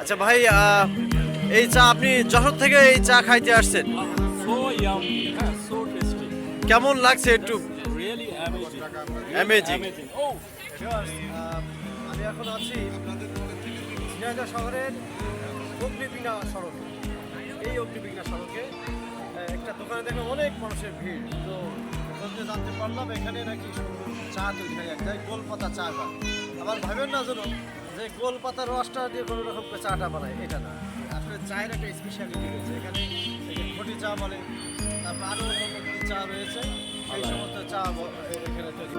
আচ্ছা ভাই এই চা আপনি যশোর থেকে এই চা খাইতে আসছেন। Tasty. কেমন লাগছে একটু. Amazing. Oh, আমি এখন আছি ঝিনাইদহ শহরের অগ্নিবীণা সড়কে। এই অগ্নিবীণা সড়কে একটা দোকানে দেখলাম অনেক মানুষের ভিড়। তো খোঁজে জানতে পারলাম এখানে নাকি চা তৈরি হয়। এক জায়গায় গোলপাতা চা হয়। আবার ভাবেন না যেন যে গোলপাতার রসটা দিয়ে কোনো রকম চাটা বানায়, এটা না। আসলে চায়ের একটা স্পেশালিটি রয়েছে। এখানে খটি চা বলে, তারপর আরও অন্য চা রয়েছে। সেই সমস্ত চা এখানে তৈরি।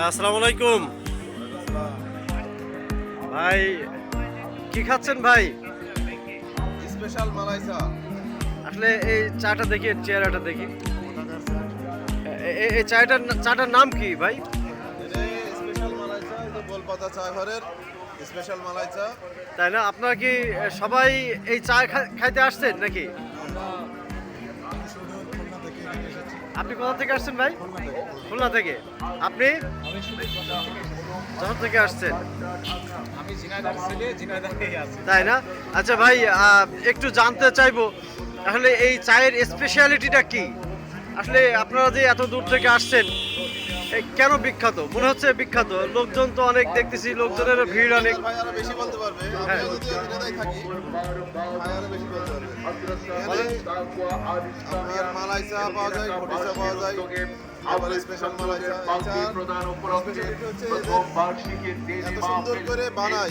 আসসালামু আলাইকুম। ভাই কি খাচ্ছেন ভাই? স্পেশাল মালাই চা। আসলে এই চাটা দেখি চেহারাটা দেখি। এই চাটার চাটার নাম কি ভাই? স্পেশাল মালাই চা গোলপাতা চা ঘরের স্পেশাল মালাই চা। তাই না? আপনারা কি সবাই এই চা খাইতে আসছেন নাকি? আপনি কোথা থেকে আসছেন ভাই? খুলনা থেকে। আপনি? যশোর থেকে আসছেন। তাই না? আচ্ছা ভাই একটু জানতে চাইব আসলে এই চায়ের স্পেশালিটিটা কি? আসলে আপনারা যে এত দূর থেকে আসছেন কেন বিখ্যাত? মনে হচ্ছে বিখ্যাত। লোকজন তো অনেক দেখতেছি লোকজনের ভিড় অনেক। আরও বেশি বলতে পারবে। হ্যাঁ। থাকি মালাই চা পাওয়া যায় ঘটি চা পাওয়া যায় আবার স্পেশাল মালাই চা এই চা স্পেশালিটি হচ্ছে এত সুন্দর করে বানায়।